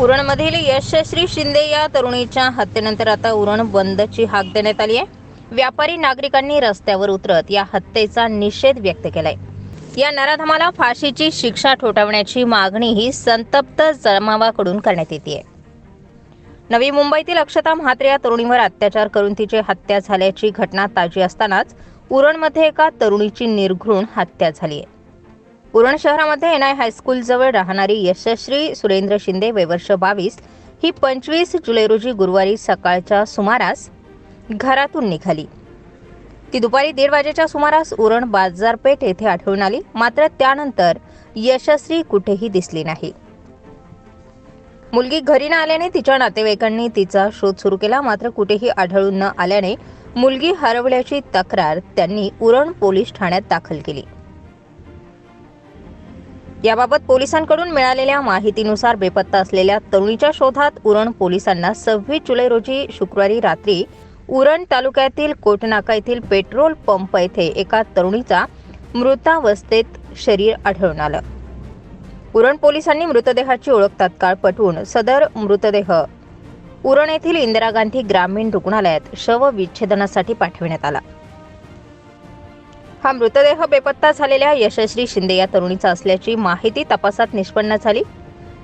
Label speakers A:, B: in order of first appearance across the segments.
A: उरणमधील यशश्री शिंदे या तरुणीच्या हत्येनंतर आता उरण बंदची हाक देण्यात आली आहे. व्यापारी नागरिकांनी रस्त्यावर उतरत या हत्येचा निषेध व्यक्त केलाय. या नराधमाला फाशीची शिक्षा ठोठावण्याची मागणी ही संतप्त जमावाकडून करण्यात येते नवी मुंबईतील अक्षता म्हात्रे या तरुणीवर अत्याचार करून तिची हत्या झाल्याची घटना ताजी असतानाच उरणमध्ये एका तरुणीची निर्घृण हत्या झाली आहे. उरण शहरामध्ये एन आय हायस्कूल जवळ राहणारी यशश्री सुरेंद्र शिंदे वेवर्ष बावीस. ही पंचवीस जुलै रोजी गुरुवारी सकाळच्या सुमारास घरातून निघाली. ती दुपारी दीड वाजेच्या सुमारास उरण बाजारपेठ येथे आढळून आली. मात्र त्यानंतर यशस्वी कुठेही दिसली नाही. मुलगी घरी न आल्याने तिच्या नातेवाईकांनी तिचा शोध सुरू केला. मात्र कुठेही आढळून न आल्याने मुलगी हरवल्याची तक्रार त्यांनी उरण पोलीस ठाण्यात दाखल केली. याबाबत पोलिसांकडून मिळालेल्या माहितीनुसार बेपत्ता असलेल्या तरुणीच्या शोधात उरण पोलिसांना सव्वीस जुलै रोजी शुक्रवारी रात्री उरण तालुक्यातील कोटनाका येथील पेट्रोल पंप येथे एका तरुणीचा मृतावस्थेत शरीर आढळून आलं. उरण पोलिसांनी मृतदेहाची ओळख तात्काळ पटवून सदर मृतदेह उरण येथील इंदिरा गांधी ग्रामीण रुग्णालयात शवविच्छेदनासाठी पाठविण्यात आला. हा मृतदेह बेपत्ता झालेल्या यशस्वी शिंदे या तरुणीचा असल्याची माहिती तपासात निष्पन्न झाली.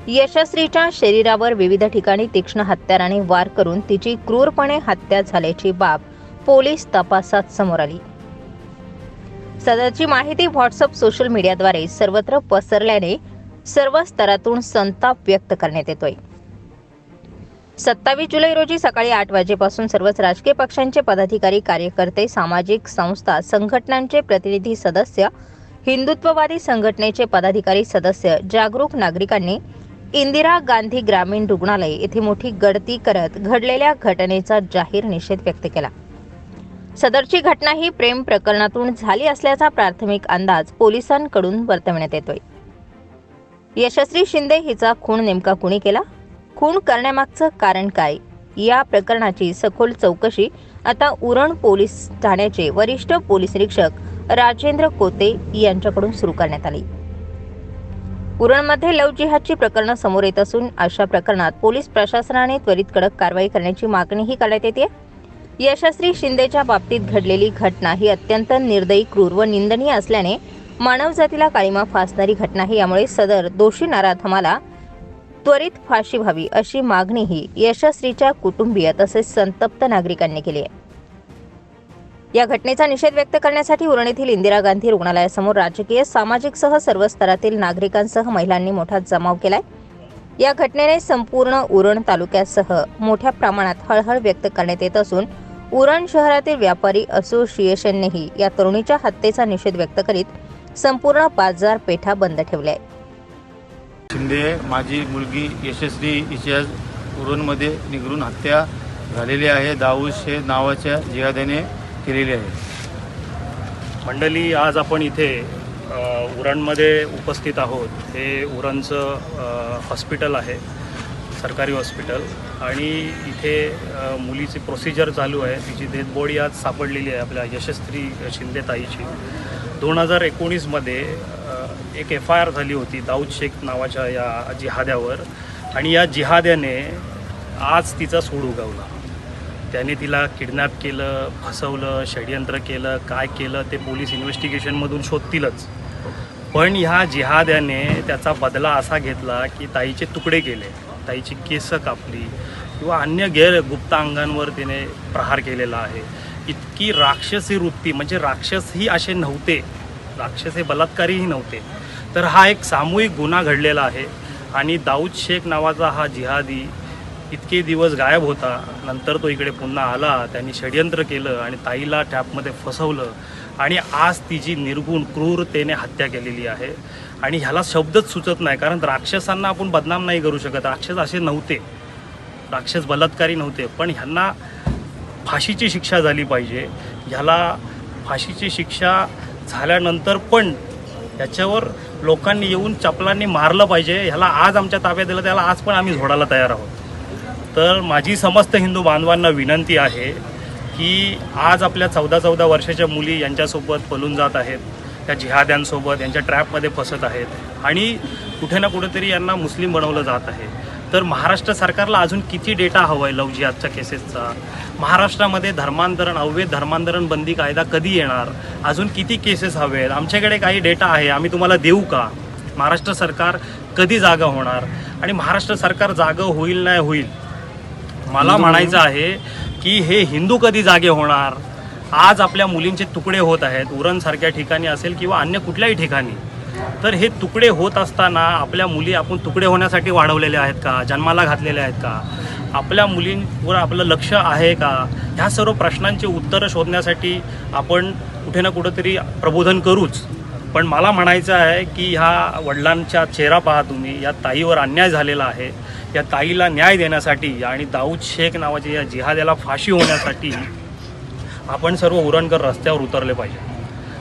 A: यशस्वीच्या शरीरावर विविध ठिकाणी तीक्ष्ण हत्याराने वार करून तिची क्रूरपणे हत्या झाल्याची बाब पोलीस तपासात समोर आली. सदरची माहिती व्हॉट्सअप सोशल मीडियाद्वारे सर्वत्र पसरल्याने सर्व स्तरातून संताप व्यक्त करण्यात येतोय. सत्तावीस जुलै रोजी सकाळी आठ वाजेपासून सर्वच राजकीय पक्षांचे पदाधिकारी कार्यकर्ते सामाजिक संस्था संघटनांचे प्रतिनिधी सदस्य हिंदुत्ववादी संघटनेचे पदाधिकारी सदस्य जागरूक नागरिकांनी इंदिरा गांधी ग्रामीण रुग्णालय येथे मोठी गळती करत घडलेल्या घटनेचा जाहीर निषेध व्यक्त केला. सदरची घटना ही प्रेम प्रकरणातून झाली असल्याचा प्राथमिक अंदाज पोलिसांकडून वर्तवण्यात येतोय. यशस्वी शिंदे हिचा खून नेमका कुणी केला? खून करण्यामागचं कारण काय? या प्रकरणाची सखोल चौकशी आता उरण पोलीस ठाण्याचे वरिष्ठ पोलीस निरीक्षक राजेंद्र कोते यांच्याकडून सुरू करण्यात आली. उरणमध्ये लव जिहादची प्रकरणं समोर येत असून अशा प्रकरणात पोलीस प्रशासनाने त्वरित कडक कारवाई करण्याची मागणीही करण्यात येते. यशस्वी शिंदेच्या बाबतीत घडलेली घटना ही अत्यंत निर्दयी क्रूर व निंदनीय असल्याने मानवजातीला काळीमा फासणारी घटना ही यामुळे सदर दोषी नाराधमाला त्वरित फाशी व्हावी अशी मागणीही यशस्वीच्या कुटुंबीय तसेच संतप्त नागरिकांनी केली आहे. या घटनेचा निषेध व्यक्त करण्यासाठी उरण येथील इंदिरा गांधी रुग्णालयासमोर राजकीय सामाजिक सह सर्व स्तरातील नागरिकांसह महिलांनी मोठा जमाव केलाय. या घटनेने संपूर्ण उरण तालुक्यासह मोठ्या प्रमाणात हळहळ व्यक्त करण्यात येत असून उरण शहरातील व्यापारी असोसिएशननेही या तरुणीच्या हत्येचा निषेध व्यक्त करीत संपूर्ण बाजारपेठा बंद ठेवल्या. आहेत
B: शिंदे माझी मुलगी यशस्वी हिच्या उरणमध्ये निगरून हत्या झालेली आहे. दाऊद हे नावाच्या जिहाद्याने केलेली आहे.
C: मंडळी आज आपण इथे उरणमध्ये उपस्थित आहोत. हे उरणचं हॉस्पिटल आहे सरकारी हॉस्पिटल. आणि इथे मुलीची प्रोसिजर चालू आहे. तिची डेथ बॉडी आज सापडलेली आहे आपल्या यशस्वी शिंदे ताईची दोन हजार एकोणीसमध्ये एक एफ आय आर झाली होती दाऊद शेख नावाच्या या जिहाद्यावर. आणि या जिहाद्याने आज तिचा सूड उगवला. त्याने तिला किडनॅप केलं फसवलं षडयंत्र केलं काय केलं ते पोलीस इन्व्हेस्टिगेशनमधून शोधतीलच. पण ह्या जिहाद्याने त्याचा बदला असा घेतला की ताईचे तुकडे केले. ताईची केस कापली. किंवा अन्य गैर गुप्तांगांवर तिने प्रहार केलेला आहे. इतकी राक्षसी वृत्ती म्हणजे राक्षसही असे नव्हते. राक्षस हे बलात्कारीही नव्हते. तर हा एक सामूहिक गुन्हा घडलेला आहे आणि दाऊद शेख नावाचा हा जिहादी इतके दिवस गायब होता. नंतर तो इकडे पुन्हा आला त्यांनी षडयंत्र केलं आणि ताईला टॅपमध्ये फसवलं आणि आज तिची निर्गुण क्रूरतेने हत्या केलेली आहे. आणि ह्याला शब्दच सुचत नाही कारण राक्षसांना आपण बदनाम नाही करू शकत. राक्षस असे नव्हते. राक्षस बलात्कारी नव्हते पण ह्यांना फाशीची शिक्षा झाली पाहिजे. ह्याला फाशीची शिक्षा झाल्यानंतर पण याच्यावर लोकांनी येऊन चपलांनी मारलं पाहिजे. ह्याला आज आमच्या ताब्यात दिलं त्याला आज पण आम्ही झोडायला तयार आहोत. तर माझी समस्त हिंदू बांधवांना विनंती आहे की आज आपल्या चौदा चौदा वर्षाच्या मुली यांच्यासोबत पलून जात आहेत त्या जिहाद्यांसोबत यांच्या ट्रॅपमध्ये फसत आहेत. आणि कुठे ना कुठेतरी यांना मुस्लिम बनवलं जात आहे. तर महाराष्ट्र सरकारला अजून किती डेटा हवा आहे लव जिहादच्या केसेसचा? महाराष्ट्रामध्ये धर्मांतरण अवैध धर्मांतरण बंदी कायदा कधी येणार? अजून किती केसेस हवे आहेत आमच्याकडे काही डेटा आहे आम्ही तुम्हाला देऊ का? महाराष्ट्र सरकार कधी जागा होणार? आणि महाराष्ट्र सरकार जागं होईल नाही होईल? मला म्हणायचं आहे की हे हिंदू कधी जागे होणार? आज आपल्या मुलींचे तुकडे होत आहेत उरणसारख्या ठिकाणी असेल किंवा अन्य कुठल्याही ठिकाणी. तर हे तुकडे होत असताना आपल्या मुली आपण तुकडे होण्यासाठी वाढवलेले आहेत का? जन्माला घातलेले आहेत का? आपल्या मुलींवर आपलं लक्ष आहे का? ह्या सर्व प्रश्नांची उत्तरं शोधण्यासाठी आपण कुठे ना कुठंतरी प्रबोधन करूच. पण मला म्हणायचं आहे की ह्या वडिलांच्या चेहरा पहा तुम्ही. या ताईवर अन्याय झालेला आहे. या ताईला न्याय देण्यासाठी आणि दाऊद शेख नावाच्या या जिहाद्याला फाशी होण्यासाठी आपण सर्व उरणकर रस्त्यावर उतरले पाहिजे.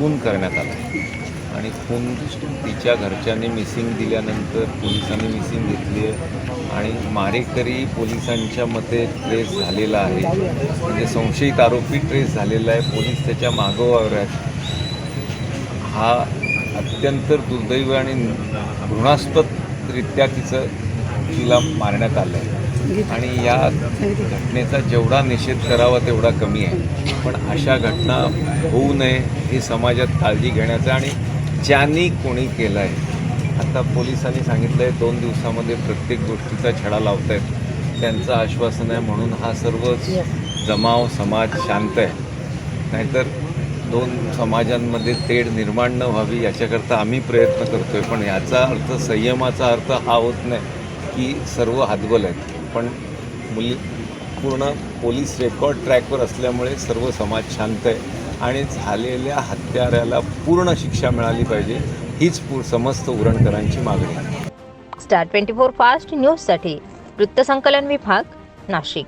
D: खून करण्यात आला आणि खून तिच्या घरच्यांनी मिसिंग दिल्यानंतर पोलिसांनी मिसिंग घेतली आहे आणि मारेकरी पोलिसांच्या मते ट्रेस झालेला आहे म्हणजे संशयित आरोपी ट्रेस झालेला आहे पोलीस त्याच्या मागोवावर आहेत हा अत्यंत दुर्दैव आणि घृणास्पदरित्या तिचं तिला मारण्यात आलं आहे आणि या घटनेचा जेवढा निषेध करावा तेवढा कमी आहे. पण अशा घटना होऊ नये ही समाजात काळजी घेण्याचं आणि ज्यांनी कोणी केलं आहे आता पोलिसांनी सांगितलं आहे दोन दिवसामध्ये प्रत्येक गोष्टीचा छडा लावत आहेत त्यांचं आश्वासन आहे म्हणून हा सर्वच जमाव समाज शांत आहे. नाहीतर दोन समाजांमध्ये तेढ निर्माण न व्हावी याच्याकरता आम्ही प्रयत्न करतो आहे पण याचा अर्थ संयमाचा अर्थ हा होत नाही की सर्व हातबल आहेत. पण मुली पूर्ण पोलीस रेकॉर्ड ट्रॅकवर असल्यामुळे सर्व समाज शांत आहे आणि झालेल्या हत्याऱ्याला पूर्ण शिक्षा मिळाली पाहिजे हीच पू समस्त उरणकरांची मागणी आहे.
A: स्टार ट्वेंटी फोर फास्ट न्यूजसाठी वृत्तसंकलन विभाग नाशिक.